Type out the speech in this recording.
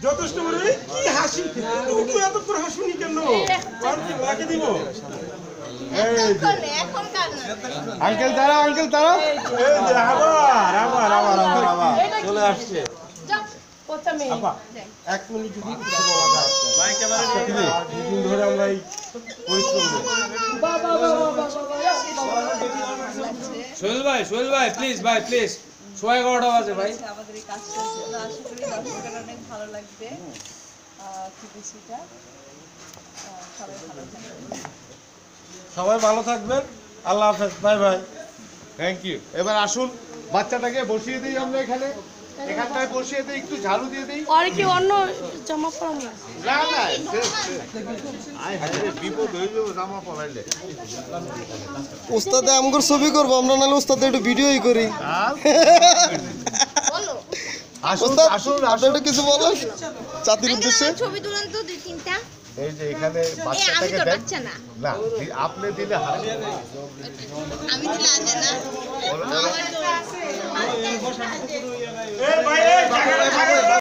যথেষ্ট বড় কি হাসি তুমি এত করে হাসুনি কেন আর কি লাগে দিব আঙ্কেল দাঁড়াও আঙ্কেল যে আবার আবার আবার আবার আবার চলে আসছে এক মিনিট যদি কিছু বলা যায় ভাই ক্যামেরা দুদিন ধরে আমরা এই পরিশ্রম সোহেল ভাই সোহেল ভাই প্লিজ ভাই প্লিজ সোয়া এগারোটা বাজে ভাই। আমাদের এই জন্য আশা করি দর্শকের অনেক ভালো লাগবে টিভিসিটা। সবাই ভালো থাকবে সবাই ভালো থাকবেন। আল্লাহ হাফেজ। Bye bye. থ্যাংক ইউ এবার আসুন বাচ্চাটাকে বসিয়ে দিই আমরা এখানে। এখানটায় বসিয়ে দিই একটু ঝাড়ু দিয়ে দিই। আর কি অন্য জামা পরা না না বিপদ হয়ে যাব জামা পরাইলে। উস্তাদে আমগর ছবি করব আমরা নাহলে উস্তাদে একটু ভিডিওই করি। আসুন উস্তাদ আসুন আপনি একটু কিছু বলেন। চাতির উদ্দেশ্যে। ছবি তুলেন তো দুই তিনটা। এই যে এখানে বাচ্চাটাকে দেখ। না। না আপনি দিলে আমি দিলে আসে না।